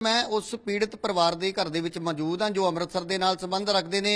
ਮੈਂ ਉਸ ਪੀੜਤ ਪਰਿਵਾਰ ਦੇ ਘਰ ਦੇ ਵਿੱਚ ਮੌਜੂਦ ਹਾਂ ਜੋ ਅੰਮ੍ਰਿਤਸਰ ਦੇ ਨਾਲ ਸੰਬੰਧ ਰੱਖਦੇ ਨੇ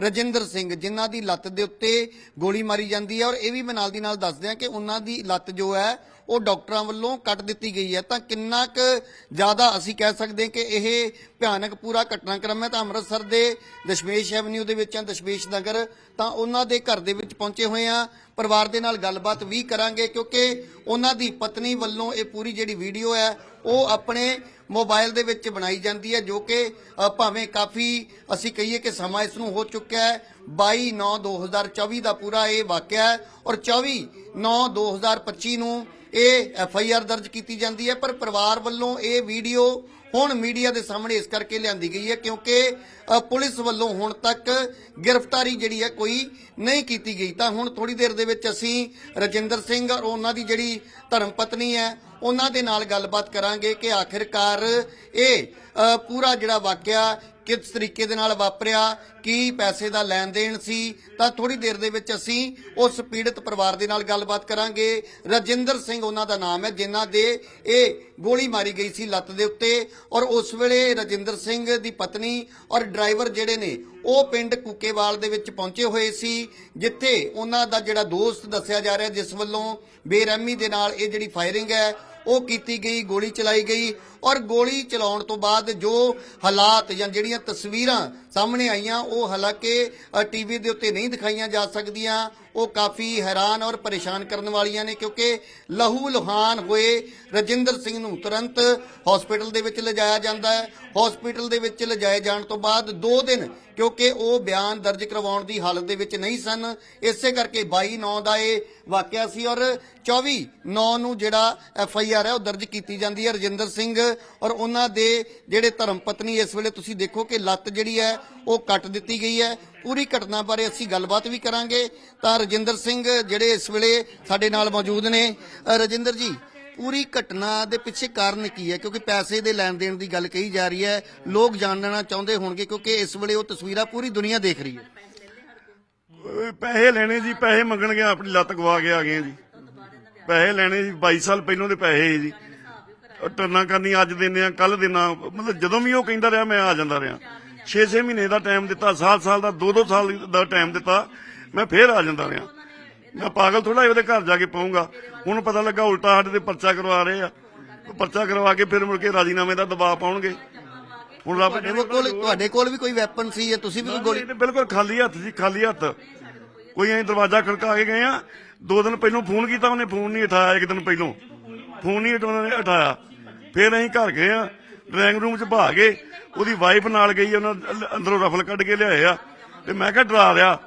ਰਜਿੰਦਰ ਸਿੰਘ, ਜਿਨ੍ਹਾਂ ਦੀ ਲੱਤ ਦੇ ਉੱਤੇ ਗੋਲੀ ਮਾਰੀ ਜਾਂਦੀ ਹੈ ਔਰ ਇਹ ਵੀ ਮੈਂ ਨਾਲ ਦੀ ਨਾਲ ਦੱਸਦੇ ਹਾਂ ਕਿ ਉਹਨਾਂ ਦੀ ਲੱਤ ਜੋ ਹੈ ਉਹ ਡਾਕਟਰਾਂ ਵੱਲੋਂ ਕੱਟ ਦਿੱਤੀ ਗਈ ਹੈ। ਤਾਂ ਕਿੰਨਾ ਕੁ ਜ਼ਿਆਦਾ ਅਸੀਂ ਕਹਿ ਸਕਦੇ ਹਾਂ ਕਿ ਇਹ ਭਿਆਨਕ ਪੂਰਾ ਘਟਨਾਕ੍ਰਮ ਹੈ ਤਾਂ ਅੰਮ੍ਰਿਤਸਰ ਦੇ ਦਸ਼ਮੇਸ਼ ਐਵਨਿਊ ਦੇ ਵਿੱਚ ਆ ਦਸ਼ਮੇਸ਼ ਨਗਰ, ਤਾਂ ਉਹਨਾਂ ਦੇ ਘਰ ਦੇ ਵਿੱਚ ਪਹੁੰਚੇ ਹੋਏ ਆ ਪਰਿਵਾਰ ਦੇ ਨਾਲ ਗੱਲਬਾਤ ਵੀ ਕਰਾਂਗੇ ਕਿਉਂਕਿ ਉਹਨਾਂ ਦੀ ਪਤਨੀ ਵੱਲੋਂ ਇਹ ਪੂਰੀ ਜਿਹੜੀ ਵੀਡੀਓ ਹੈ, ਉਹ ਆਪਣੇ ਮੋਬਾਈਲ ਦੇ ਵਿੱਚ ਬਣਾਈ ਜਾਂਦੀ ਹੈ, ਜੋ ਕਿ ਭਾਵੇਂ ਕਾਫੀ ਅਸੀਂ ਕਹੀਏ ਕਿ ਸਮਾਂ ਇਸ ਨੂੰ ਹੋ ਚੁੱਕਿਆ ਹੈ। 22 9 2024 ਦਾ ਪੂਰਾ ਇਹ ਵਾਕਿਆ ਹੈ ਔਰ 24 9 2025 ਨੂੰ ਇਹ ਐਫ ਆਈ ਆਰ ਦਰਜ ਕੀਤੀ ਜਾਂਦੀ ਹੈ, ਪਰ ਪਰਿਵਾਰ ਵੱਲੋਂ ਇਹ ਵੀਡੀਓ ਹੁਣ ਮੀਡੀਆ ਦੇ ਸਾਹਮਣੇ ਇਸ ਕਰਕੇ ਲਿਆਂਦੀ ਗਈ ਹੈ ਕਿਉਂਕਿ ਪੁਲਿਸ ਵੱਲੋਂ ਹੁਣ ਤੱਕ ਗ੍ਰਿਫਤਾਰੀ ਜਿਹੜੀ ਹੈ ਕੋਈ ਨਹੀਂ ਕੀਤੀ ਗਈ। ਤਾਂ ਹੁਣ ਥੋੜੀ ਦੇਰ ਦੇ ਵਿੱਚ ਅਸੀਂ ਰਜਿੰਦਰ ਸਿੰਘ ਔਰ ਉਹਨਾਂ ਦੀ ਜਿਹੜੀ ਧਰਮ ਪਤਨੀ ਹੈ, ਉਹਨਾਂ ਦੇ ਨਾਲ ਗੱਲਬਾਤ ਕਰਾਂਗੇ ਕਿ ਆਖਿਰਕਾਰ ਇਹ ਪੂਰਾ ਜਿਹੜਾ ਵਾਕਿਆ ਕਿਸ ਤਰੀਕੇ ਦੇ ਨਾਲ ਵਾਪਰਿਆ, ਕੀ ਪੈਸੇ ਦਾ ਲੈਣ ਦੇਣ ਸੀ, ਤਾਂ ਥੋੜੀ ਦੇਰ ਦੇ ਵਿੱਚ ਅਸੀਂ ਉਸ ਪੀੜਤ ਪਰਿਵਾਰ ਦੇ ਨਾਲ ਗੱਲਬਾਤ ਕਰਾਂਗੇ। ਰਜਿੰਦਰ ਸਿੰਘ ਉਹਨਾਂ ਦਾ ਨਾਮ ਹੈ, ਜਿਨ੍ਹਾਂ ਦੇ ਇਹ ਗੋਲੀ ਮਾਰੀ ਗਈ ਸੀ ਲੱਤ ਦੇ ਉੱਤੇ ਔਰ ਉਸ ਵੇਲੇ ਰਜਿੰਦਰ ਸਿੰਘ ਦੀ ਪਤਨੀ ਔਰ ਡਰਾਈਵਰ ਜਿਹੜੇ ਨੇ, ਉਹ ਪਿੰਡ ਕੂਕੇਵਾਲ ਦੇ ਵਿੱਚ ਪਹੁੰਚੇ ਹੋਏ ਸੀ, ਜਿੱਥੇ ਉਹਨਾਂ ਦਾ ਜਿਹੜਾ ਦੋਸਤ ਦੱਸਿਆ ਜਾ ਰਿਹਾ, ਜਿਸ ਵੱਲੋਂ ਬੇਰਹਿਮੀ ਦੇ ਨਾਲ ਇਹ ਜਿਹੜੀ ਫਾਇਰਿੰਗ ਹੈ ਉਹ ਕੀਤੀ ਗਈ, ਗੋਲੀ ਚਲਾਈ ਗਈ ਔਰ ਗੋਲੀ ਚਲਾਉਣ ਤੋਂ ਬਾਅਦ ਜੋ ਹਾਲਾਤ ਜਾਂ ਜਿਹੜੀਆਂ ਤਸਵੀਰਾਂ ਸਾਹਮਣੇ ਆਈਆਂ, ਉਹ ਹਾਲਾਂਕਿ ਟੀਵੀ ਦੇ ਉੱਤੇ ਨਹੀਂ ਦਿਖਾਈਆਂ ਜਾ ਸਕਦੀਆਂ। ਉਹ ਕਾਫੀ ਹੈਰਾਨ ਔਰ ਪਰੇਸ਼ਾਨ ਕਰਨ ਵਾਲੀਆਂ ਨੇ ਕਿਉਂਕਿ ਲਹੂ ਲੁਹਾਨ ਹੋਏ ਰਜਿੰਦਰ ਸਿੰਘ ਨੂੰ ਤੁਰੰਤ ਹਸਪੀਟਲ ਦੇ ਵਿੱਚ ਲਿਜਾਇਆ ਜਾਂਦਾ ਹੈ। ਹਸਪੀਟਲ ਦੇ ਵਿੱਚ ਲਿਜਾਏ ਜਾਣ ਤੋਂ ਬਾਅਦ 2 ਦਿਨ ਕਿਉਂਕਿ ਉਹ ਬਿਆਨ ਦਰਜ ਕਰਵਾਉਣ ਦੀ ਹਾਲਤ ਦੇ ਵਿੱਚ ਨਹੀਂ ਸਨ। ਇਸੇ ਕਰਕੇ 22 9 ਦਾ ਇਹ ਵਾਕਿਆ ਸੀ ਔਰ 24 9 ਨੂੰ ਜਿਹੜਾ ਐਫ ਆਈ ਆਰ ਹੈ ਉਹ ਦਰਜ ਕੀਤੀ ਜਾਂਦੀ ਹੈ ਰਜਿੰਦਰ ਸਿੰਘ ਔਰ ਉਹਨਾਂ ਦੇ ਜਿਹੜੇ ਧਰਮ ਪਤਨੀ ਇਸ ਵੇਲੇ ਤੁਸੀਂ ਦੇਖੋ ਕਿ ਲੱਤ ਜਿਹੜੀ ਹੈ ਉਹ ਕੱਟ ਦਿੱਤੀ ਗਈ ਹੈ। ਪੂਰੀ ਘਟਨਾ ਬਾਰੇ ਅਸੀਂ ਗੱਲਬਾਤ ਵੀ ਕਰਾਂਗੇ। ਤਾਂ ਰਜਿੰਦਰ ਸਿੰਘ ਜਿਹੜੇ ਇਸ ਵੇਲੇ ਸਾਡੇ ਨਾਲ ਮੌਜੂਦ ਨੇ। ਰਜਿੰਦਰ ਜੀ ਪੂਰੀ ਘਟਨਾ ਦੇ ਪਿੱਛੇ ਕਾਰਨ ਕੀ ਹੈ? ਕਿਉਂਕਿ ਪੈਸੇ ਦੇ ਲੈਣ ਦੇਣ ਦੀ ਗੱਲ ਕਹੀ ਜਾ ਰਹੀ ਹੈ। ਲੋਕ ਜਾਣਨਾ ਚਾਹੁੰਦੇ ਹੋਣਗੇ ਕਿਉਂਕਿ ਇਸ ਵੇਲੇ ਉਹ ਤਸਵੀਰਾਂ ਪੂਰੀ ਦੁਨੀਆ ਦੇਖ ਰਹੀ ਹੈ। ਓਏ ਪੈਸੇ ਲੈਣੇ ਜੀ, ਪੈਸੇ ਮੰਗਣ ਗਿਆ, ਆਪਣੀ ਲੱਤ ਗਵਾ ਕੇ ਆ ਗਏ ਜੀ। ਪੈਸੇ ਲੈਣੇ ਜੀ 22 ਸਾਲ ਪਹਿਲੋਂ ਦੇ ਪੈਸੇ ਸੀ ਜੀ। ਉਹ ਟਰਨਾ ਕਰਨੀ, ਅੱਜ ਦਿੰਦੇ ਆ ਕੱਲ ਦੇਣਾ ਮਤਲਬ ਜਦੋਂ ਵੀ ਉਹ ਕਹਿੰਦਾ ਰਿਹਾ, ਮੈਂ ਆ ਜਾਂਦਾ ਰਿਹਾ। 6-6 ਮਹੀਨੇ ਦਾ ਟਾਈਮ ਦਿੱਤਾ ਸਾਲ ਸਾਲ ਦਾ 2-2 ਸਾਲ ਦਾ ਟਾਈਮ ਦਿੱਤਾ, ਮੈਂ ਫੇਰ ਆ ਜਾਂਦਾ ਰਿਹਾ। ਮੈਂ ਪਾਗਲ ਥੋੜਾ ਉਹਦੇ ਘਰ ਜਾ ਕੇ ਪਾਉਂਗਾ ਹੁਣ ਪਤਾ ਲੱਗਾ ਉਲਟਾ ਸਾਡੇ ਤੇ ਪਰਚਾ ਕਰਵਾ ਰਹੇ ਆ। ਪਰਚਾ ਕਰਵਾ ਕੇ ਫਿਰ ਮੁੜ ਕੇ ਰਾਜੀਨਾਮੇ ਦਾ ਦਬਾਅ ਪਾਉਣਗੇ। ਹੁਣ ਰੱਬ ਤੁਹਾਡੇ ਕੋਲ ਤੁਹਾਡੇ ਕੋਲ ਵੀ ਕੋਈ ਵੈਪਨ ਸੀ ਜਾਂ ਤੁਸੀਂ ਵੀ ਕੋਈ ਗੋਲੀ ਬਿਲਕੁਲ ਖਾਲੀ ਹੱਥ ਸੀ ਖਾਲੀ ਹੱਥ। ਕੋਈ ਐਂ ਦਰਵਾਜ਼ਾ ਖੜਕਾ ਕੇ ਗਏ ਆ। ਦੋ ਦਿਨ ਪਹਿਲਾਂ ਫੋਨ ਕੀਤਾ ਉਹਨੇ ਫੋਨ ਨਹੀਂ ਉਠਾਇਆ ਇੱਕ ਦਿਨ ਪਹਿਲਾਂ। ਫੋਨ ਨਹੀਂ ਉਹਨਾਂ ਨੇ ਉਠਾਇਆ। ਫਿਰ ਅਸੀਂ ਘਰ ਗਏ ਆ ਡਰਾਇੰਗ ਰੂਮ 'ਚ ਭਾ ਗਏ ਉਹਦੀ ਵਾਈਫ ਨਾਲ ਗਈ ਉਹਨਾਂ ਅੰਦਰੋਂ ਰਫਲ ਕੱਢ ਕੇ ਲਿਆਏ ਆ। ਤੇ ਮੈਂ ਕਿਹਾ ਡਰਾ ਰਿਹਾ।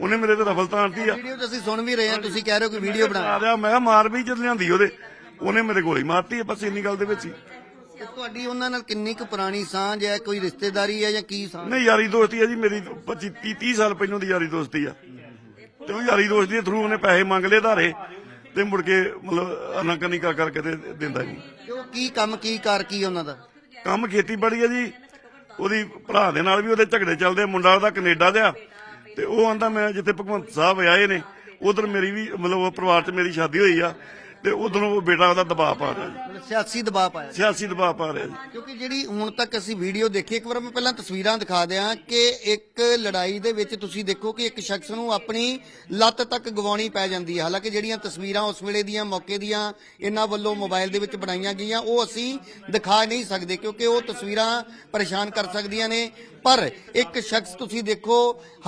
ਉਹਨੇ ਮੇਰੇ ਤੇ ਰਫਲ ਤਾਣਤੀ ਆ। ਵੀਡੀਓ ਅਸੀਂ ਸੁਣ ਵੀ ਰਹੇ ਹਾਂ ਤੁਸੀਂ ਕਹਿ ਰਹੇ ਹੋ ਕਿ ਵੀਡੀਓ ਬਣਾ। ਰਿਹਾ ਮੈਂ ਕਿਹਾ ਮਾਰ ਵੀ ਜਦ ਲਿਆਂਦੀ ਉਹਦੇ ਉਹਨੇ ਮੇਰੇ ਗੋਲੀ ਮਾਰਤੀ ਆ, ਬਸ ਇੰਨੀ ਗੱਲ ਦੇ ਵਿੱਚ ਹੀ। ਤੇ ਤੁਹਾਡੀ ਉਹਨਾਂ ਨਾਲ ਕਿੰਨੀ ਕੁ ਪੁਰਾਣੀ ਸਾਂਝ ਹੈ? ਕੋਈ ਰਿਸ਼ਤੇਦਾਰੀ ਹੈ ਜਾਂ ਕੀ ਸਾਂਝ? ਨਹੀਂ ਯਾਰੀ ਦੋਸਤੀ ਆ ਜੀ ਮੇਰੀ 25 30 30 ਸਾਲ ਪਹਿਲਾਂ ਦੀ ਯਾਰੀ ਦੋਸਤੀ ਆ। ਤੇ ਉਹ ਯਾਰੀ ਦੋਸਤੀ ਦੇ ਥਰੂ ਉਹਨੇ ਪੈਸੇ ਮੰਗ ਲਏ ਧਾਰੇ ਤੇ ਮੁੜ ਕੇ ਮਤਲਬ ਅਨਾਕਨੀ ਕਰ ਕਰਕੇ ਤੇ ਦਿੰਦਾ ਨਹੀਂ ਕਿਉਂ ਕੀ ਕੰਮ ਕੀ ਕਰ ਕੀ ਉਹਨਾਂ ਦਾ? ਕੰਮ ਖੇਤੀਬਾੜੀ ਆ ਜੀ। ਉਹਦੀ ਭਰਾ ਦੇ ਨਾਲ ਵੀ ਉਹਦੇ ਝਗੜੇ ਚੱਲਦੇ ਆ, ਮੁੰਡਾ ਉਹਦਾ ਕੈਨੇਡਾ ਦਾ ਤੇ ਉਹ ਆਂਦਾ ਮੈਂ ਜਿੱਥੇ ਭਗਵੰਤ ਸਾਹਿਬ ਆਏ ਨੇ ਉਧਰ ਮੇਰੀ ਵੀ ਮਤਲਬ ਪਰਿਵਾਰ 'ਚ ਮੇਰੀ ਸ਼ਾਦੀ ਹੋਈ ਆ ਤੇ ਉਧਰੋਂ ਉਹ ਬੇਟਾ ਉਹਦਾ ਦਬਾਅ ਪਾ ਰਿਹਾ। ਸਿਆਸੀ ਦਬਾਅ ਪਾਇਆ ਸਿਆਸੀ ਦਬਾਅ ਪਾ ਰਿਹਾ ਜੀ। ਕਿਉਂਕਿ ਜਿਹੜੀ ਹੁਣ ਤੱਕ ਅਸੀਂ ਵੀਡੀਓ ਦੇਖੀ ਇੱਕ ਵਾਰ ਮੈਂ ਪਹਿਲਾਂ ਤਸਵੀਰਾਂ ਦਿਖਾ ਦਿਆਂ ਕਿ ਇੱਕ ਲੜਾਈ ਦੇ ਵਿੱਚ ਤੁਸੀਂ ਦੇਖੋ ਕਿ ਇੱਕ ਸ਼ਖਸ ਨੂੰ ਆਪਣੀ ਲੱਤ ਤੱਕ ਗਵਾਉਣੀ ਪੈ ਜਾਂਦੀ ਹੈ। ਹਾਲਾਂਕਿ ਜਿਹੜੀਆਂ ਤਸਵੀਰਾਂ ਉਸ ਵੇਲੇ ਦੀਆਂ ਮੌਕੇ ਦੀਆਂ ਇਹਨਾਂ ਵੱਲੋਂ ਮੋਬਾਈਲ ਦੇ ਵਿੱਚ ਬਣਾਈਆਂ ਗਈਆਂ ਉਹ ਅਸੀਂ ਦਿਖਾ ਨਹੀਂ ਸਕਦੇ ਕਿਉਂਕਿ ਉਹ ਤਸਵੀਰਾਂ ਪਰੇਸ਼ਾਨ ਕਰ ਸਕਦੀਆਂ ਨੇ। ਪਰ ਇੱਕ ਸ਼ਖਸ ਤੁਸੀਂ ਦੇਖੋ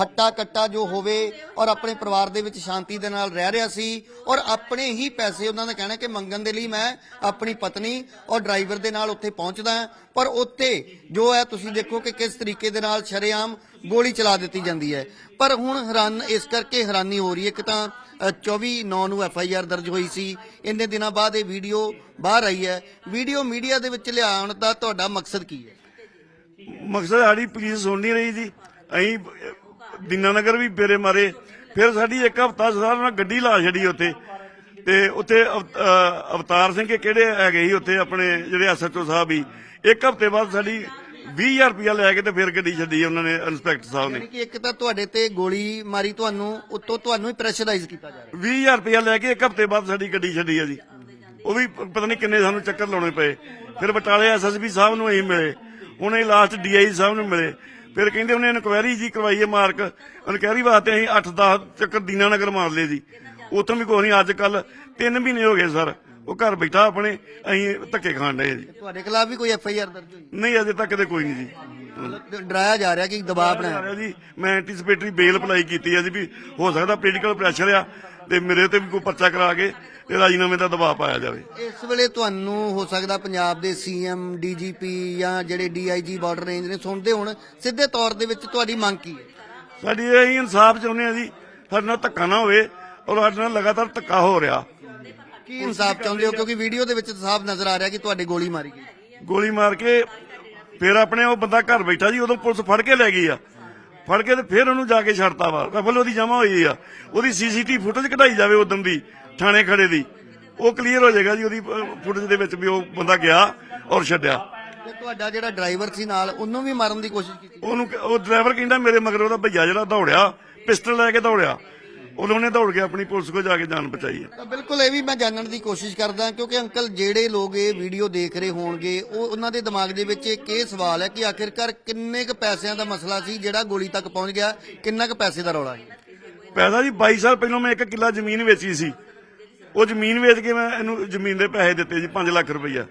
ਹੱਟਾ ਕੱਟਾ ਜੋ ਹੋਵੇ ਔਰ ਆਪਣੇ ਪਰਿਵਾਰ ਦੇ ਵਿੱਚ ਸ਼ਾਂਤੀ ਦੇ ਨਾਲ ਰਹਿ ਰਿਹਾ ਸੀ ਔਰ ਆਪਣੇ ਹੀ ਪੈਸੇ ਉਹਨਾਂ ਦਾ ਕਹਿਣਾ ਕਿ ਮੰਗਣ ਦੇ ਲਈ ਮੈਂ ਆਪਣੀ ਪਤਨੀ ਔਰ ਡਰਾਈਵਰ ਦੇ ਨਾਲ ਉੱਥੇ ਪਹੁੰਚਦਾ ਪਰ ਉੱਥੇ ਜੋ ਹੈ ਤੁਸੀਂ ਦੇਖੋ ਕਿ ਕਿਸ ਤਰੀਕੇ ਦੇ ਨਾਲ ਸ਼ਰੇਆਮ ਗੋਲੀ ਚਲਾ ਦਿੱਤੀ ਜਾਂਦੀ ਹੈ। ਪਰ ਹੁਣ ਹੈਰਾਨ ਇਸ ਕਰਕੇ ਹੈਰਾਨੀ ਹੋ ਰਹੀ ਹੈ ਕਿ ਤਾਂ ਅ, 24 9 ਨੂੰ ਐਫ ਆਈ ਆਰ ਦਰਜ ਹੋਈ ਸੀ। ਇੰਨੇ ਦਿਨਾਂ ਬਾਅਦ ਇਹ ਵੀਡੀਓ ਬਾਹਰ ਆਈ ਹੈ। ਵੀਡੀਓ ਮੀਡੀਆ ਦੇ ਵਿੱਚ ਲਿਆਉਣ ਦਾ ਤੁਹਾਡਾ ਮਕਸਦ ਕੀ ਹੈ? ਮਕਸਦ ਸਾਡੀ ਪੁਲਿਸ ਸੁਣ ਨਹੀਂ ਰਹੀ ਜੀ। ਅਸੀਂ ਦੀਨਾਨਗਰ ਵੀ ਫੇਰੇ ਮਾਰੇ। ਫਿਰ ਸਾਡੀ ਇੱਕ ਹਫਤਾ ਸਾਰਾ ਨਾਲ ਗੱਡੀ ਲਾ ਛੜੀ ਉੱਥੇ। ਤੇ ਉੱਥੇ ਅਵਤਾਰ ਸਿੰਘ ਕਿਹੜੇ ਹੈਗੇ ਸੀ ਉੱਥੇ ਆਪਣੇ ਜਿਹੜੇ ਐਸਐਚਓ ਸਾਹਿਬ ਹੀ ਇੱਕ ਹਫ਼ਤੇ ਬਾਅਦ ਸਾਡੀ 20000 ਰੁਪਇਆ ਲੈ ਕੇ ਤੇ ਫਿਰ ਗੱਡੀ ਛੱਡੀ ਉਹਨਾਂ ਨੇ ਇੰਸਪੈਕਟਰ ਸਾਹਿਬ ਨੇ। ਕਿ ਇੱਕ ਤਾਂ ਤੁਹਾਡੇ ਤੇ ਗੋਲੀ ਮਾਰੀ ਤੁਹਾਨੂੰ ਉੱਤੋਂ ਤੁਹਾਨੂੰ ਹੀ ਪ੍ਰੈਸ਼ਰਾਈਜ਼ ਕੀਤਾ ਜਾ ਰਿਹਾ। 20000 ਰੁਪਇਆ ਲੈ ਕੇ ਇੱਕ ਹਫ਼ਤੇ ਬਾਅਦ ਸਾਡੀ ਗੱਡੀ ਛੱਡੀ ਆ ਜੀ। ਉਹ ਵੀ ਪਤਾ ਨਹੀਂ ਕਿੰਨੇ ਸਾਨੂੰ ਚੱਕਰ ਲਾਉਣੇ ਪਏ। ਫਿਰ ਬਟਾਲੇ ਐਸਐਸਪੀ ਸਾਹਿਬ ਨੂੰ ਅਸੀਂ ਮਿਲੇ। ਉਹਨੇ ਲਾਸਟ ਡੀਆਈ ਸਾਹਿਬ ਨੂੰ ਮਿਲੇ। ਫਿਰ ਕਹਿੰਦੇ ਉਹਨੇ ਇਨਕੁਆਇਰੀ ਜੀ ਕਰਵਾਈ ਹੈ ਮਾਰਕ। ਇਨਕੁਆਇਰੀ ਵਾਸਤੇ ਅਸੀਂ 8-10 ਚੱਕਰ ਦੀਨਾਨਗਰ ਮਾਰ ਲਏ ਜੀ। ਉੱਥੋਂ ਵੀ ਕੋਈ ਨਹੀਂ ਅੱਜ ਕੱਲ 3 ਮਹੀਨੇ ਹੋ ਗਏ ਸਰ। ਉਹ ਘਰ ਬੈਠਾ ਆਪਣੇ ਅਸੀਂ ਧੱਕੇ ਖਾਣ ਡਏ ਜੀ। ਤੁਹਾਡੇ ਖਿਲਾਫ ਵੀ ਕੋਈ ਐਫ ਆਈ ਆਰ ਦਰਜ ਹੋਈ? ਨਹੀਂ ਅਜੇ ਤੱਕ ਤੇ ਕੋਈ ਨਹੀਂ ਜੀ। ਡਰਾਇਆ ਜਾ ਰਿਹਾ ਕਿ ਦਬਾਅ ਬਣਾਇਆ? ਜੀ ਮੈਂ ਐਂਟੀਸਪੇਟਰੀ ਬੇਲ ਅਪਲਾਈ ਕੀਤੀ ਹੈ ਜੀ ਵੀ ਹੋ ਸਕਦਾ ਪੋਲੀਟੀਕਲ ਪ੍ਰੈਸ਼ਰ ਆ ਤੇ ਮੇਰੇ ਤੇ ਵੀ ਕੋਈ ਪਰਚਾ ਕਰਾ ਕੇ ਤੇ ਰਾਜੀਨਾਮੇ ਦਾ ਦਬਾਅ ਪਾਇਆ ਜਾਵੇ। ਇਸ ਵੇਲੇ ਤੁਹਾਨੂੰ ਹੋ ਸਕਦਾ ਪੰਜਾਬ ਦੇ ਸੀਐਮ ਡੀਜੀਪੀ ਜਾਂ ਜਿਹੜੇ ਡੀਆਈਜੀ ਬਾਰਡਰ ਰੇਂਜ ਨੇ ਸੁਣਦੇ ਹੋਣ ਸਿੱਧੇ ਤੌਰ ਦੇ ਵਿੱਚ ਤੁਹਾਡੀ ਮੰਗ ਕੀ ਹੈ? ਸਾਡੀ ਇਹ ਇਨਸਾਫ ਚਾਹੁੰਦੇ ਆ ਜੀ ਸਾਡੇ ਨਾਲ ਧੱਕਾ ਨਾ ਹੋਵੇ ਔਰ ਸਾਡੇ ਨਾਲ ਲਗਾਤਾਰ ਧੱਕਾ ਹੋ ਰਿਹਾ। ਕੀ ਇਨਸਾਫ ਚਾਹੁੰਦੇ ਹੋ? ਕਿਉਂਕਿ ਵੀਡੀਓ ਦੇ ਵਿੱਚ ਸਾਫ਼ ਨਜ਼ਰ ਆ ਰਿਹਾ ਕਿ ਤੁਹਾਡੇ ਗੋਲੀ ਮਾਰੀ ਗਈ। ਗੋਲੀ ਮਾਰ ਕੇ ਫਿਰ ਆਪਣੇ ਉਹ ਬੰਦਾ ਘਰ ਬੈਠਾ ਜੀ ਉਦੋਂ ਪੁਲਿਸ ਫੜ ਕੇ ਲੈ ਗਈ ਆ। ਫੜ ਕੇ ਤੇ ਫਿਰ ਉਹਨੂੰ ਜਾ ਕੇ ਛੱਡਤਾ ਵਾ। ਰਫਲ ਉਹਦੀ ਜਮਾ ਹੋਈ ਆ। ਉਹਦੀ ਸੀਸੀਟੀਵੀ ਫੁਟੇਜ ਕਢਾਈ ਜਾਵੇ ਉਦੋਂ ਦੀ। ਥਾਣੇ ਖੜੇ ਦੀ। ਉਹ ਕਲੀਅਰ ਹੋ ਜਾਏਗਾ ਜੀ ਉਹਦੀ ਫੁਟੇਜ ਦੇ ਵਿੱਚ ਵੀ ਉਹ ਬੰਦਾ ਗਿਆ ਔਰ ਛੱਡਿਆ। ਤੇ ਤੁਹਾਡਾ ਜਿਹੜਾ ਡਰਾਈਵਰ ਸੀ ਨਾਲ ਉਹਨੂੰ ਵੀ ਮਾਰਨ ਦੀ ਕੋਸ਼ਿਸ਼ ਕੀਤੀ? ਉਹਨੂੰ ਉਹ ਡਰਾਈਵਰ ਕਹਿੰਦਾ ਮੇਰੇ ਮਗਰ ਉਹਦਾ ਭਈਆ ਜਿਹੜਾ ਦੌੜਿਆ ਪਿਸਟਲ ਲੈ ਕੇ ਦੌੜਿਆ। ਉਹਨੇ ਦੌੜ ਕੇ ਆਪਣੀ ਪੁਲਿਸ ਕੋਲ ਜਾ ਕੇ ਜਾਨ ਬਚਾਈ ਹੈ। ਤਾਂ ਬਿਲਕੁਲ ਇਹ ਵੀ ਮੈਂ ਜਾਣਨ ਦੀ ਕੋਸ਼ਿਸ਼ ਕਰਦਾ ਕਿਉਂਕਿ ਅੰਕਲ ਜਿਹੜੇ ਲੋਕ ਇਹ ਵੀਡੀਓ ਦੇਖ ਰਹੇ ਹੋਣਗੇ ਉਹ ਉਹਨਾਂ ਦੇ ਦਿਮਾਗ ਦੇ ਵਿੱਚ ਇੱਕ ਇਹ ਸਵਾਲ ਹੈ ਕਿ ਆਖਿਰਕਾਰ ਕਿੰਨੇ ਕੁ ਪੈਸਿਆਂ ਦਾ ਮਸਲਾ ਸੀ ਜਿਹੜਾ ਗੋਲੀ ਤੱਕ ਪਹੁੰਚ ਗਿਆ ਕਿੰਨਾ ਕੁ ਪੈਸੇ ਦਾ ਰੌਲਾ ਹੈ ਪੈਸਾ ਜੀ 22 ਸਾਲ ਪਹਿਲਾਂ ਮੈਂ ਇੱਕ ਕਿੱਲਾ ਜ਼ਮੀਨ ਵੇਚੀ ਸੀ। ਉਹ ਜ਼ਮੀਨ ਵੇਚ ਕੇ ਮੈਂ ਇਹਨੂੰ ਜ਼ਮੀਨ ਦੇ ਪੈਸੇ ਦਿੱਤੇ ਜੀ 5 ਲੱਖ ਰੁਪਈਆ।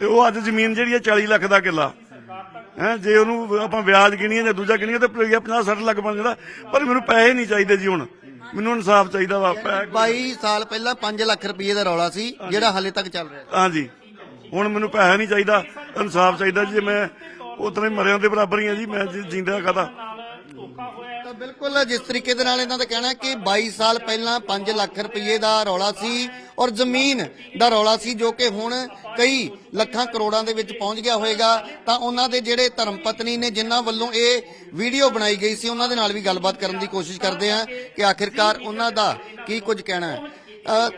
ਤੇ ਉਹ ਅੱਜ ਜ਼ਮੀਨ ਜਿਹੜੀ ਹੈ 40 ਲੱਖ ਦਾ ਕਿੱਲਾ। ਹੈ ਜੇ ਉਹਨੂੰ ਆਪਾਂ ਵਿਆਜ ਗਿਣੀਏ ਜਾਂ ਦੂਜਾ ਗਿਣੀਏ ਤਾਂ ਰੁਪਈਆ 50 60 ਲੱਖ ਬਣ ਜਾਂਦਾ ਪਰ ਮੈਨੂੰ ਪੈਸੇ ਨਹੀਂ ਚਾਹੀਦੇ ਜੀ ਹੁਣ। ਮੈਨੂੰ ਇਨਸਾਫ ਚਾਹੀਦਾ ਵਾ ਪੈ- 22 ਸਾਲ ਪਹਿਲਾਂ 5 ਲੱਖ ਰੁਪਏ ਦਾ ਰੌਲਾ ਸੀ ਜਿਹੜਾ ਹਾਲੇ ਤੱਕ ਚੱਲ ਰਿਹਾ। ਹੈ ਹਾਂਜੀ। ਹੁਣ ਮੈਨੂੰ ਪੈਸਾ ਨਹੀਂ ਚਾਹੀਦਾ ਇਨਸਾਫ ਚਾਹੀਦਾ ਜੀ ਮੈਂ ਉਤਨੇ ਮਰਿਆਂ ਦੇ ਬਰਾਬਰ ਹੀ ਆ ਜੀ ਮੈਂ ਜਿੰਦਾ ਤਾਂ ਬਿਲਕੁਲ, ਜਿਸ ਤਰੀਕੇ ਦੇ ਨਾਲ ਇਹਨਾਂ ਦਾ ਕਹਿਣਾ ਹੈ ਕਿ 22 ਸਾਲ ਪਹਿਲਾਂ 5 ਲੱਖ ਰੁਪਏ ਦਾ ਰੌਲਾ ਸੀ ਔਰ ਜ਼ਮੀਨ ਦਾ ਰੌਲਾ ਸੀ ਜੋ ਕਿ ਹੁਣ ਕਈ ਲੱਖਾਂ ਕਰੋੜਾਂ ਦੇ ਵਿੱਚ ਪਹੁੰਚ ਗਿਆ ਹੋਵੇਗਾ ਤਾਂ ਉਹਨਾਂ ਦੇ ਜਿਹੜੇ ਧਰਮ ਪਤਨੀ ਨੇ, ਜਿਨ੍ਹਾਂ ਵੱਲੋਂ ਇਹ ਵੀਡੀਓ ਬਣਾਈ ਗਈ ਸੀ, ਉਹਨਾਂ ਦੇ ਨਾਲ ਵੀ ਗੱਲਬਾਤ ਕਰਨ ਦੀ ਕੋਸ਼ਿਸ਼ ਕਰਦੇ ਆ ਕਿ ਆਖਿਰਕਾਰ ਉਹਨਾਂ ਦਾ ਕੀ ਕੁਝ ਕਹਿਣਾ ਹੈ।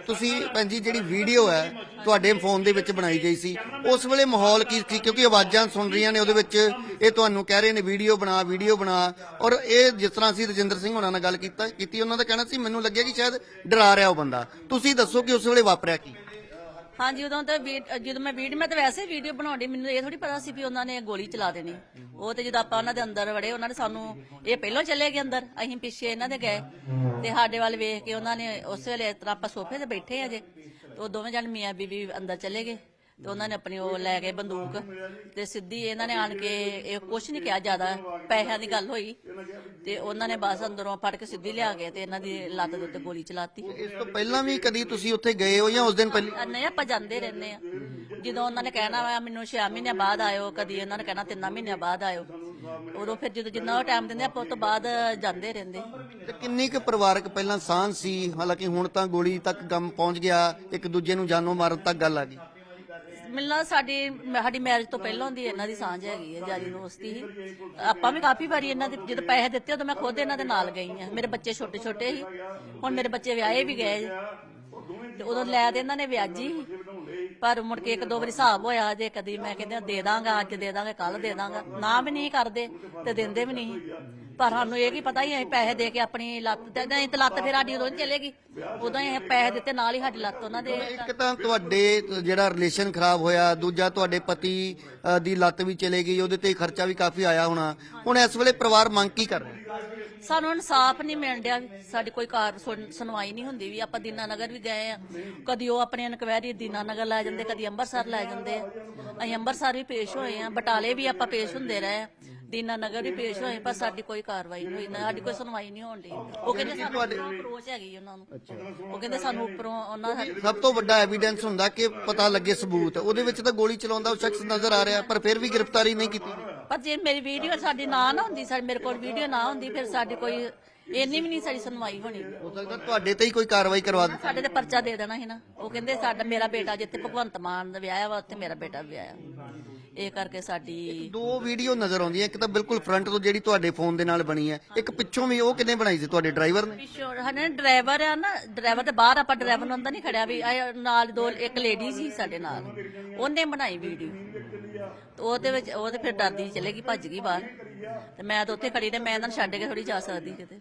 ਤੁਸੀਂ ਭੈਣ ਜੀ, ਜਿਹੜੀ ਵੀਡੀਓ ਹੈ ਤੁਹਾਡੇ ਫੋਨ ਦੇ ਵਿੱਚ ਬਣਾਈ ਗਈ ਸੀ। ਉਸ ਵੇਲੇ ਮਾਹੌਲ ਕੀ ਸੀ? ਕਿਉਂਕਿ ਆਵਾਜ਼ਾਂ ਸੁਣ ਰਹੀਆਂ ਨੇ, ਉਹਦੇ ਵਿੱਚ ਇਹ ਤੁਹਾਨੂੰ ਕਹਿ ਰਹੇ ਨੇ ਵੀਡੀਓ ਬਣਾ ਵੀਡੀਓ ਬਣਾ। ਔਰ ਇਹ ਜਿਸ ਤਰ੍ਹਾਂ ਅਸੀਂ ਰਜਿੰਦਰ ਸਿੰਘ ਹੋਣਾ ਨਾਲ ਗੱਲ ਕੀਤਾ, ਕੀਤੀ, ਉਹਨਾਂ ਦਾ ਕਹਿਣਾ ਸੀ, ਮੈਨੂੰ ਲੱਗਿਆ ਕਿ ਸ਼ਾਇਦ ਡਰਾ ਰਿਹਾ ਉਹ ਬੰਦਾ। ਤੁਸੀਂ ਦੱਸੋ ਕਿ ਉਸ ਵੇਲੇ ਵਾਪਰਿਆ ਕੀ? ਹਾਂਜੀ, ਉਦੋਂ ਤਾਂ ਵੀ- ਜਦੋਂ ਮੈਂ ਵੀਡੀਓ, ਮੈਂ ਤਾਂ ਵੈਸੇ ਵੀਡੀਓ ਬਣਾਉਂਦੀ, ਮੈਨੂੰ ਇਹ ਥੋੜੀ ਪਤਾ ਸੀ ਵੀ ਉਹਨਾਂ ਨੇ ਗੋਲੀ ਚਲਾ ਦੇਣੀ। ਉਹ ਤੇ ਜਦੋਂ ਆਪਾਂ ਉਹਨਾਂ ਦੇ ਅੰਦਰ ਵੜੇ, ਉਹਨਾਂ ਨੇ ਸਾਨੂੰ, ਇਹ ਪਹਿਲਾਂ ਚਲੇ ਗਏ ਅੰਦਰ, ਅਸੀਂ ਪਿੱਛੇ ਇਹਨਾਂ ਦੇ ਗਏ। ਤੇ ਸਾਡੇ ਵੱਲ ਵੇਖ ਕੇ ਉਹਨਾਂ ਨੇ ਉਸ ਵੇਲੇ ਇਸ ਤਰ੍ਹਾਂ ਆਪਾਂ ਸੋਫੇ ਤੇ ਬੈਠੇ ਆ ਜੇ। ਤੇ ਉਹ ਦੋਵੇਂ ਜਣ, ਮੀਆਂ ਬੀਬੀ ਅੰਦਰ ਚਲੇ ਗਏ। ਤੇ ਉਹਨਾਂ ਨੇ ਆਪਣੀ ਉਹ ਲੈ ਗਏ ਬੰਦੂਕ ਤੇ ਸਿੱਧੀ ਇਹਨਾਂ ਨੇ ਆਣ ਕੇ ਇਹ ਕੁਛ ਨਹੀਂ ਕਿਹਾ ਜ਼ਿਆਦਾ ਪੈਸਿਆਂ ਦੀ ਗੱਲ ਹੋਈ ਤੇ ਉਹਨਾਂ ਨੇ ਬਸ ਅੰਦਰੋਂ ਫੜ ਕੇ ਸਿੱਧੀ ਲਿਆ ਗਏ ਤੇ ਇਹਨਾਂ ਦੀ ਲੱਤ ਦੇ ਉੱਤੇ ਗੋਲੀ ਚਲਾਤੀ। ਇਸ ਤੋਂ ਪਹਿਲਾਂ ਵੀ ਕਦੀ ਤੁਸੀਂ ਉੱਥੇ ਗਏ ਹੋ ਜਾਂ ਉਸ ਦਿਨ ਪਹਿਲਾਂ ਨਹੀਂ ਆਪਾਂ ਜਾਂਦੇ ਰਹਿੰਦੇ ਆ ਜਦੋਂ ਉਹਨਾਂ ਨੇ ਕਹਿਣਾ ਵਾ ਮੈਨੂੰ 6 ਮਹੀਨਿਆਂ ਬਾਅਦ ਆਇਓ ਕਦੀ ਉਹਨਾਂ ਨੇ ਕਹਿਣਾ 3 ਮਹੀਨਿਆਂ ਬਾਅਦ ਆਇਓ। ਉਦੋਂ ਫਿਰ ਜਦੋਂ ਜਿੰਨਾ ਉਹ ਟਾਈਮ ਦਿੰਦੇ ਆਪਾਂ ਉਸ ਤੋਂ ਬਾਅਦ ਜਾਂਦੇ ਰਹਿੰਦੇ ਤੇ ਕਿੰਨੀ ਕੁ ਪਰਿਵਾਰਕ ਪਹਿਲਾਂ ਸਾਂਝ ਸੀ? ਹਾਲਾਂਕਿ ਹੁਣ ਤਾਂ ਗੋਲੀ ਤੱਕ ਕੰਮ ਪਹੁੰਚ ਗਿਆ ਇੱਕ ਦੂਜੇ ਨੂੰ ਜਾਨੋਂ ਮਾਰਨ ਤੱਕ ਗੱਲ ਆ ਗਈ। ਮਿਲਣਾ ਸਾਡੀ ਸਾਡੀ ਮੈਰਿਜ ਤੋਂ ਪਹਿਲਾਂ ਹੁੰਦੀ ਇਹਨਾਂ ਦੀ ਸਾਂਝ ਹੈਗੀ ਹੈ, ਜਾਰੀ ਦੋਸਤੀ ਹੀ ਆਪਾਂ ਵੀ ਕਾਫੀ ਵਾਰੀ ਇਹਨਾਂ ਦੇ ਜਦੋਂ ਪੈਸੇ ਦਿੱਤੇ, ਉਦੋਂ ਮੈਂ ਖੁਦ ਇਹਨਾਂ ਦੇ ਨਾਲ ਗਈ ਆ ਮੇਰੇ ਬੱਚੇ ਛੋਟੇ ਛੋਟੇ ਸੀ। ਹੁਣ ਮੇਰੇ ਬੱਚੇ ਵਿਆਹੇ ਵੀ ਗਏ। ਤੇ ਉਦੋਂ ਲੈ ਤੇ ਇਹਨਾਂ ਨੇ ਵਿਆਜੀ ਸੀ। ਪਰ ਮੁੜ ਕੇ ਇੱਕ ਦੋ ਵਾਰੀ ਹਿਸਾਬ ਹੋਇਆ ਜੇ ਕਦੀ ਮੈਂ ਕਹਿੰਦੇ ਦੇ ਦਾਂਗਾ ਅੱਜ ਦੇ ਦਾਂਗੇ ਕੱਲ ਦੇ ਦਾਂਗਾ। ਨਾ ਵੀ ਨਹੀਂ ਕਰਦੇ ਤੇ ਦਿੰਦੇ ਵੀ ਨਹੀਂ। ਪਰ ਸਾਨੂੰ ਇਹ ਕੀ ਪਤਾ ਹੀ ਅਸੀਂ ਪੈਸੇ ਦੇ ਕੇ ਆਪਣੀ ਲੱਤ ਤੇ ਨਹੀਂ ਤੇ ਲੱਤ ਫਿਰ ਸਾਡੀ ਉਦੋਂ ਹੀ ਚਲੇਗੀ। ਉਦੋਂ ਹੀ ਅਸੀਂ ਪੈਸੇ ਦਿੱਤੇ ਨਾਲ ਹੀ ਸਾਡੀ ਲੱਤ ਉਹਨਾਂ ਦੇ। ਇੱਕ ਤਾਂ ਤੁਹਾਡੇ ਜਿਹੜਾ ਰਿਲੇਸ਼ਨ ਖਰਾਬ ਹੋਇਆ ਦੂਜਾ ਤੁਹਾਡੇ ਪਤੀ ਅ, ਦੀ ਲੱਤ ਵੀ ਚਲੇ ਗਈ ਉਹਦੇ ਤੇ ਖਰਚਾ ਵੀ ਕਾਫੀ ਆਇਆ ਹੋਣਾ। ਹੁਣ ਇਸ ਵੇਲੇ ਪਰਿਵਾਰ ਮੰਗ ਕੀ ਕਰ ਰਿਹਾ? ਸਾਨੂੰ ਇਨਸਾਫ ਨਹੀਂ ਮਿਲ ਡਿਆ ਸਾਡੀ ਕੋਈ ਕਾਰ ਸੁਣ- ਸੁਣਵਾਈ ਨਹੀਂ ਹੁੰਦੀ ਵੀ ਆਪਾਂ ਦੀਨਾਨਗਰ ਵੀ ਗਏ ਆ। ਕਦੀ ਉਹ ਆਪਣੇ ਇਨਕੁਆਇਰੀ ਦੀਨਾਨਗਰ ਲੈ ਜਾਂਦੇ, ਕਦੀ ਅੰਮ੍ਰਿਤਸਰ ਲੈ ਜਾਂਦੇ ਆ। ਅਸੀਂ ਅੰਮ੍ਰਿਤਸਰ ਵੀ ਪੇਸ਼ ਹੋਏ ਆ, ਬਟਾਲੇ ਵੀ ਆਪਾਂ ਪੇਸ਼ ਹੁੰਦੇ ਰਹੇ ਆ। ਦੀਨਾਨਗਰ ਵੀ ਪੇਸ਼ ਹੋਏ ਪਰ ਸਾਡੀ ਕੋਈ ਕਾਰਵਾਈ ਨਹੀਂ ਹੋਈ ਨਾ ਸਾਡੀ ਕੋਈ ਸੁਣਵਾਈ ਨਹੀਂ ਹੋਣ ਦੀ ਉਹ ਕਹਿੰਦੇ ਸਾਨੂੰ ਅਪਰੋਚ ਹੈਗੀ ਉਹਨਾਂ ਨੂੰ। ਉਹ ਕਹਿੰਦੇ ਸਾਨੂੰ ਉੱਪਰੋਂ ਉਹਨਾਂ ਸਭ ਤੋਂ ਵੱਡਾ ਐਵੀਡੈਂਸ ਹੁੰਦਾ ਕਿ ਪਤਾ ਲੱਗੇ ਸਬੂਤ। ਉਹਦੇ ਵਿੱਚ ਤਾਂ ਗੋਲੀ ਚਲਾਉਂਦਾ ਉਹ ਸ਼ਖਸ ਨਜ਼ਰ ਆ ਰਿਹਾ ਪਰ ਫਿਰ ਵੀ ਗ੍ਰਿਫਤਾਰੀ ਨਹੀਂ ਕੀਤੀ। ਪਰ ਜੇ ਮੇਰੀ ਵੀਡੀਓ ਸਾਡੀ ਨਾ ਨਾ ਹੁੰਦੀ ਸਾਡੀ ਮੇਰੇ ਕੋਲ ਵੀਡੀਓ ਨਾ ਹੁੰਦੀ ਫਿਰ ਸਾਡੀ ਕੋਈ ਇੰਨੀ ਵੀ ਨਹੀਂ ਸਾਡੀ ਸੁਣਵਾਈ ਹੋਣੀ। ਹੋ ਸਕਦਾ ਤੁਹਾਡੇ ਤੇ ਹੀ ਕੋਈ ਕਾਰਵਾਈ ਕਰਵਾ ਦੇ। ਸਾਡੇ ਤੇ ਪਰਚਾ ਦੇ ਦੇਣਾ ਸੀ ਨਾ। ਉਹ ਕਹਿੰਦੇ ਸਾਡਾ ਮੇਰਾ ਬੇਟਾ ਜਿੱਥੇ ਭਗਵੰਤ ਮਾਨ ਦਾ ਵਿਆਹ ਵਾ ਉੱਥੇ ਮੇਰਾ ਬੇਟਾ ਵੀ ਵਿਆਹਿਆ। ਇਹ ਕਰਕੇ ਸਾਡੀ ਦੋ ਵੀਡੀਓ ਨਜ਼ਰ ਆਉਂਦੀਆਂ ਇੱਕ ਤਾਂ ਬਿਲਕੁਲ ਫਰੰਟ ਤੋਂ ਜਿਹੜੀ ਤੁਹਾਡੇ ਫੋਨ ਦੇ ਨਾਲ ਬਣੀ ਹੈ ਇੱਕ ਪਿੱਛੋਂ ਵੀ ਉਹ ਕਿੰਨੇ ਬਣਾਈ ਸੀ ਤੁਹਾਡੇ ਡਰਾਈਵਰ ਨੇ? ਪਿੱਛੋਂ ਹਨੇ ਡਰਾਈਵਰ ਆ ਨਾ ਡਰਾਈਵਰ ਤੇ ਬਾਹਰ ਆਪਾਂ ਡਰਾਈਵਰ ਨੂੰ ਅੰਦਰ ਨਹੀਂ ਖੜਿਆ ਵੀ ਆਹ ਨਾਲ ਦੋ ਇੱਕ ਲੇਡੀ ਸੀ ਸਾਡੇ ਨਾਲ ਉਹਨੇ ਬਣਾਈ ਵੀਡੀਓ ਤੇ ਉਹਦੇ ਵਿੱਚ ਉਹ ਤੇ ਫਿਰ ਡਰਦੀ ਚਲੇ ਗਈ ਭੱਜ ਗਈ ਬਾਹਰ। ਤੇ ਮੈਂ ਤਾਂ ਉੱਥੇ ਖੜੀ ਤੇ ਮੈਂ ਇਹਨਾਂ ਨੂੰ ਛੱਡ ਕੇ ਥੋੜੀ ਜਾ ਸਕਦੀ ਕਿਤੇ।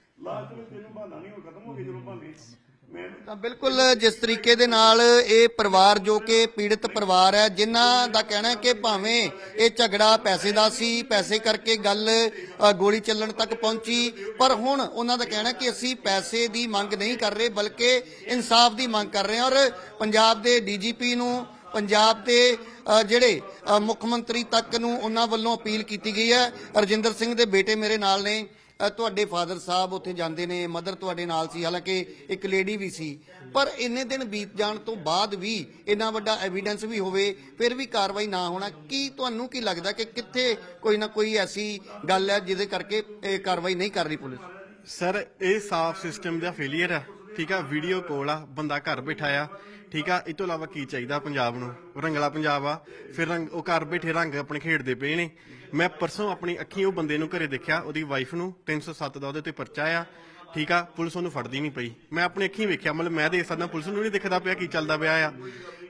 ਤਾਂ ਬਿਲਕੁਲ ਜਿਸ ਤਰੀਕੇ ਦੇ ਨਾਲ ਇਹ ਪਰਿਵਾਰ ਜੋ ਕਿ ਪੀੜਤ ਪਰਿਵਾਰ ਹੈ ਜਿਨ੍ਹਾਂ ਦਾ ਕਹਿਣਾ ਹੈ ਕਿ ਭਾਵੇਂ ਇਹ ਝਗੜਾ ਪੈਸੇ ਦਾ ਸੀ ਪੈਸੇ ਕਰਕੇ ਗੱਲ ਅ, ਗੋਲੀ ਚੱਲਣ ਤੱਕ ਪਹੁੰਚੀ ਪਰ ਹੁਣ ਉਹਨਾਂ ਦਾ ਕਹਿਣਾ ਕਿ ਅਸੀਂ ਪੈਸੇ ਦੀ ਮੰਗ ਨਹੀਂ ਕਰ ਰਹੇ ਬਲਕਿ ਇਨਸਾਫ ਦੀ ਮੰਗ ਕਰ ਰਹੇ ਹਾਂ। ਔਰ ਪੰਜਾਬ ਦੇ ਡੀਜੀਪੀ ਨੂੰ ਪੰਜਾਬ ਦੇ ਅ, ਜਿਹੜੇ ਅ, ਮੁੱਖ ਮੰਤਰੀ ਤੱਕ ਨੂੰ ਉਹਨਾਂ ਵੱਲੋਂ ਅਪੀਲ ਕੀਤੀ ਗਈ ਹੈ। ਰਜਿੰਦਰ ਸਿੰਘ ਦੇ ਬੇਟੇ ਮੇਰੇ ਨਾਲ ਨੇ। ਤੁਹਾਡੇ ਫਾਦਰ ਸਾਹਿਬ ਉੱਥੇ ਜਾਂਦੇ ਨੇ, ਮਦਰ ਤੁਹਾਡੇ ਨਾਲ ਸੀ, ਹਾਲਾਂਕਿ ਇੱਕ ਲੇਡੀ ਵੀ ਸੀ। ਪਰ ਇੰਨੇ ਦਿਨ ਬੀਤ ਜਾਣ ਤੋਂ ਬਾਅਦ ਵੀ ਇੰਨਾ ਵੱਡਾ ਐਵੀਡੈਂਸ ਵੀ ਹੋਵੇ, ਫਿਰ ਵੀ ਕਾਰਵਾਈ ਨਾ ਹੋਣਾ, ਕੀ ਤੁਹਾਨੂੰ ਕੀ ਲੱਗਦਾ ਕਿ ਕਿੱਥੇ ਕੋਈ ਨਾ ਕੋਈ ਐਸੀ ਗੱਲ ਹੈ ਜਿਹਦੇ ਕਰਕੇ ਇਹ ਕਾਰਵਾਈ ਨਹੀਂ ਕਰ ਰਹੀ ਪੁਲਿਸ? ਸਰ, ਇਹ ਸਾਫ਼ ਸਿਸਟਮ ਦਾ ਫੇਲਿਅਰ ਹੈ ਠੀਕ ਆ ਵੀਡੀਓ ਕਾਲ ਆ, ਬੰਦਾ ਘਰ ਬੈਠਾ ਆ, ਠੀਕ ਆ, ਇਹ ਤੋਂ ਇਲਾਵਾ ਕੀ ਚਾਹੀਦਾ ਪੰਜਾਬ ਨੂੰ? ਰੰਗਲਾ ਪੰਜਾਬ ਆ, ਫਿਰ ਰੰਗ, ਉਹ ਘਰ ਬੈਠੇ ਰੰਗ ਆਪਣੇ ਖੇਡਦੇ ਪਏ ਨੇ। ਮੈਂ ਪਰਸੋਂ ਆਪਣੀ ਅੱਖੀਂ ਉਹ ਬੰਦੇ ਨੂੰ ਘਰੇ ਦੇਖਿਆ, ਉਹਦੀ ਵਾਈਫ ਨੂੰ 307 ਦਾ ਉਹਦੇ ਤੇ ਪਰਚਾ ਆ ਠੀਕ ਆ ਪੁਲਿਸ ਉਹਨੂੰ ਫੜਦੀ ਨਹੀਂ ਪਈ। ਮੈਂ ਆਪਣੀ ਅੱਖੀਂ ਵੇਖਿਆ ਮਤਲਬ ਮੈਂ ਦੇਖ ਸਕਦਾ ਪੁਲਿਸ ਨੂੰ ਨਹੀਂ ਦਿਖਦਾ ਪਿਆ ਕੀ ਚੱਲਦਾ ਪਿਆ ਆ।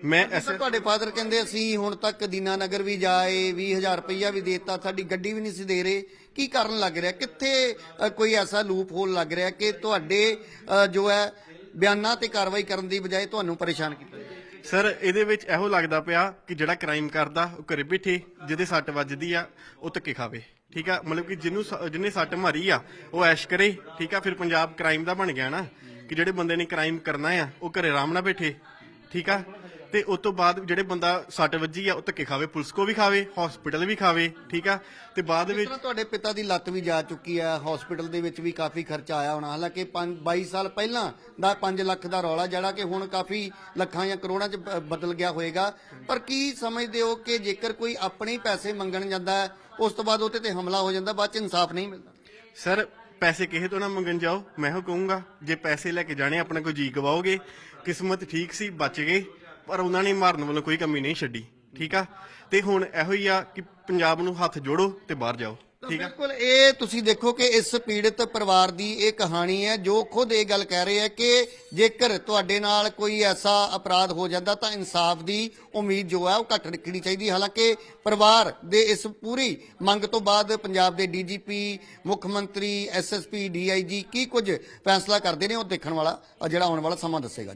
ਮੈਂ ਐਸੇ ਤੁਹਾਡੇ ਫਾਦਰ ਕਹਿੰਦੇ ਅਸੀਂ ਹੁਣ ਤੱਕ ਦੀਨਾਨਗਰ ਵੀ ਜਾਏ 20000 ਰੁਪਈਆ ਵੀ ਦੇਤਾ ਸਾਡੀ ਗੱਡੀ ਵੀ ਨਹੀਂ ਸੀ ਦੇ ਰਹੇ। ਕੀ ਕਾਰਨ ਲੱਗ ਰਿਹਾ? ਕਿੱਥੇ ਕੋਈ ਐਸਾ ਲੂਪ ਹੋਲ ਲੱਗ ਰਿਹਾ ਕਿ ਤੁਹਾਡੇ ਜੋ ਹੈ ਬਿਆਨਾਂ ਤੇ ਕਾਰਵਾਈ ਕਰਨ ਦੀ ਬਜਾਏ ਤੁਹਾਨੂੰ ਪਰੇਸ਼ਾਨ ਕੀਤਾ? ਸਰ ਇਹਦੇ ਵਿੱਚ ਇਹੋ ਲੱਗਦਾ ਪਿਆ ਕਿ ਜਿਹੜਾ ਕ੍ਰਾਈਮ ਕਰਦਾ ਉਹ ਘਰੇ ਬੈਠੇ ਜਿਹਦੇ ਸੱਟ ਵੱਜਦੀ ਆ ਉਹ ਧੱਕੇ ਖਾਵੇ। ਠੀਕ ਆ? ਮਤਲਬ ਕਿ ਜਿਹਨੂੰ ਸ- ਜਿਹਨੇ ਸੱਟ ਮਾਰੀ ਆ ਉਹ ਐਸ਼ ਕਰੇ ਠੀਕ ਆ? ਫਿਰ ਪੰਜਾਬ ਕ੍ਰਾਈਮ ਦਾ ਬਣ ਗਿਆ ਨਾ ਕਿ ਜਿਹੜੇ ਬੰਦੇ ਨੇ ਕ੍ਰਾਈਮ ਕਰਨਾ ਆ ਉਹ ਘਰੇ ਆਰਾਮ ਨਾਲ ਬੈਠੇ ਠੀਕ ਆ? ਤੇ ਉਸ ਤੋਂ ਬਾਅਦ ਜਿਹੜੇ ਬੰਦਾ ਸੱਟ ਵੱਜੀ ਆ ਉਹ ਧੱਕੇ ਖਾਵੇ ਪੁਲਿਸ ਕੋ ਵੀ ਖਾਵੇ ਹਸਪੀਟਲ ਵੀ ਖਾਵੇ ਠੀਕ ਆ? ਤੇ ਬਾਅਦ ਜਿਸ ਵਿੱਚ ਤਰ੍ਹਾਂ ਤੁਹਾਡੇ ਪਿਤਾ ਦੀ ਲੱਤ ਵੀ ਜਾ ਚੁੱਕੀ ਹੈ ਹਸਪੀਟਲ ਦੇ ਵਿੱਚ ਵੀ ਕਾਫੀ ਖਰਚਾ ਆਇਆ ਹੋਣਾ। ਹਾਲਾਂਕਿ 22 ਸਾਲ ਪਹਿਲਾਂ ਦਾ 5 ਲੱਖ ਦਾ ਰੌਲਾ ਜਿਹੜਾ ਕਿ ਹੁਣ ਕਾਫੀ ਲੱਖਾਂ ਜਾਂ ਕਰੋੜਾਂ 'ਚ ਬ- ਬਦਲ ਗਿਆ ਹੋਵੇਗਾ ਪਰ ਕੀ ਸਮਝਦੇ ਹੋ ਕਿ ਜੇਕਰ ਕੋਈ ਆਪਣੇ ਹੀ ਪੈਸੇ ਮੰਗਣ ਜਾਂਦਾ ਹੈ ਉਸ ਤੋਂ ਬਾਅਦ ਉਹਤੇ ਤੇ ਹਮਲਾ ਹੋ ਜਾਂਦਾ, ਬਾਅਦ 'ਚ ਇਨਸਾਫ ਨਹੀਂ ਮਿਲਦਾ। ਸਰ, ਪੈਸੇ ਕਿਸੇ ਤੋਂ ਨਾ ਮੰਗਣ ਜਾਓ? ਮੈਂ ਉਹ ਕਹੂੰਗਾ, ਜੇ ਪੈਸੇ ਲੈ ਕੇ ਜਾਣੇ, ਆਪਣਾ ਕੋਈ ਜੀ ਗਵਾਓਗੇ, ਕਿਸਮਤ ਠੀਕ ਸੀ, ਬਚ ਗਏ, ਪਰ ਉਹਨਾਂ ਨੇ ਮਾਰਨ ਵੱਲੋਂ ਕੋਈ ਕਮੀ ਨਹੀਂ ਛੱਡੀ, ਠੀਕ ਆ? ਤੇ ਹੁਣ ਇਹੋ ਹੀ ਆ ਕਿ ਪੰਜਾਬ ਨੂੰ ਹੱਥ ਜੋੜੋ ਤੇ ਬਾਹਰ ਜਾਓ। ਬਿਲਕੁਲ ਇਹ ਤੁਸੀਂ ਦੇਖੋ ਕਿ ਇਸ ਪੀੜਤ ਪਰਿਵਾਰ ਦੀ ਇਹ ਕਹਾਣੀ ਹੈ ਜੋ ਖੁਦ ਇਹ ਗੱਲ ਕਹਿ ਰਹੇ ਹੈ ਕਿ ਜੇਕਰ ਤੁਹਾਡੇ ਨਾਲ ਕੋਈ ਐਸਾ ਅਪਰਾਧ ਹੋ ਜਾਂਦਾ ਤਾਂ ਇਨਸਾਫ ਦੀ ਉਮੀਦ ਜੋ ਹੈ ਉਹ ਘੱਟ ਰੱਖਣੀ ਚਾਹੀਦੀ ਹਾਲਾਂਕਿ ਪਰਿਵਾਰ ਦੇ ਇਸ ਪੂਰੀ ਮੰਗ ਤੋਂ ਬਾਅਦ ਪੰਜਾਬ ਦੇ ਡੀਜੀਪੀ ਮੁੱਖ ਮੰਤਰੀ ਐਸਐਸਪੀ ਡੀਆਈਜੀ ਕੀ ਕੁਝ ਫੈਸਲਾ ਕਰਦੇ ਨੇ ਉਹ ਦੇਖਣ ਵਾਲਾ ਜਿਹੜਾ ਆਉਣ ਵਾਲਾ ਸਮਾਂ ਦੱਸੇਗਾ।